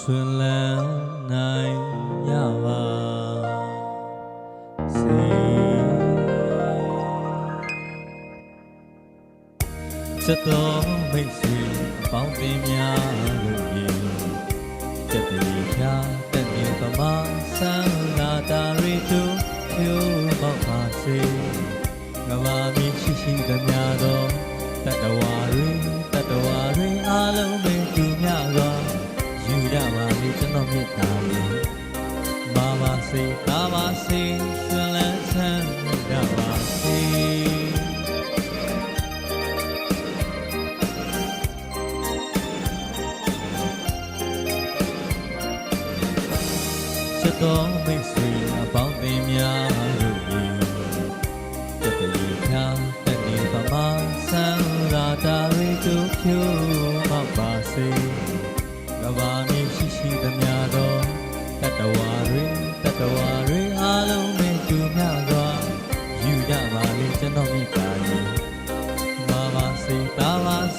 ဆွင်လန်းနိုင်ရပါစေစတော်မိတ်ဆွေအပေါင်းတင်များလို့ရေကျက်တည်းဖြာတက်နေပမာဆန်းလာတာရီတို့ဖြိုးမောက်ပါစေငဘာမီရှိရှိသမျှသောတတဝါတွေတတဝါတွေအားလုံး စေကာပါစေရှင်လန်းချမ်းရပါစေချစ်တော်မိတ်ဆွေအပေါင်းအသင်းများတို့ဤတတရီဖြာတနေပမာဆန်းလာတာရီတို့ဖြိုး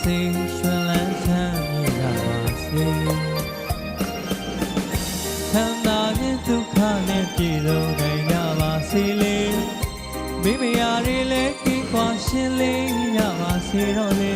စေရွှင်လန်းချမ်းမြေ့ကြပါစေချမ်းသာခြင်းဒုက္ခနဲ့ပြည့်စုံနိုင်ကြပါစေလေမိမယာတွေလည်းကြည်ခွာရှင်လေးရပါစေတော့လေ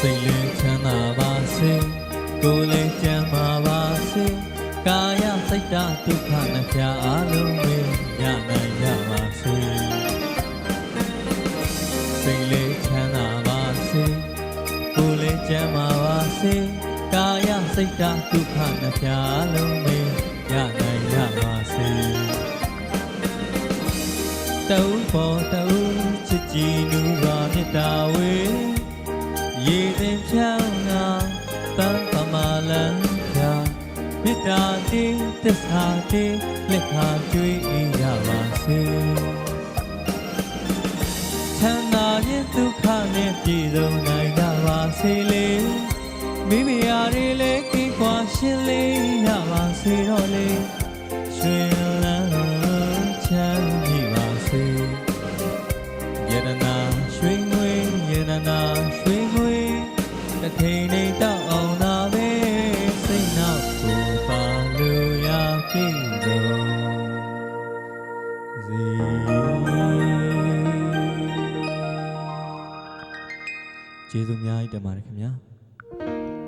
စိတ်လေးချမ်းသာပါစေကိုယ်လေးကျန်းမာပါစေကာယစိတ်ဓာတ်ဒုက္ခနှဖျားအလုံးပဲရနိုင်ကြပါစေစိတ်လေးချမ်းသာပါစေကိုယ်လေးကျန်းမာပါစေကာယစိတ်ဓာတ်ဒုက္ခနှဖျားအလုံးပဲရနိုင်ကြပါစေတူပေါ်တူချစ်ကြည်လူပါမေတ္တာဝေ ရေတင်ဖြောင်းနာတန်ပမာလန်ဖြာမေတ္တာတိသစ္စာတိလက်ခါကျွေးရပါစေချမ်းသာခြင်းဒုက္ခနဲ့ပြည့်စုံနိုင်ကြပါစေလေမိမိယာတွေလည်းကြည်ခွာရှင်လေးရပါစေတော့လေရွှင်လန်းချမ်းမြေပါစေယတနာရွှေ ကျေးဇူးအများကြီးတင်ပါတယ်ခင်ဗျာ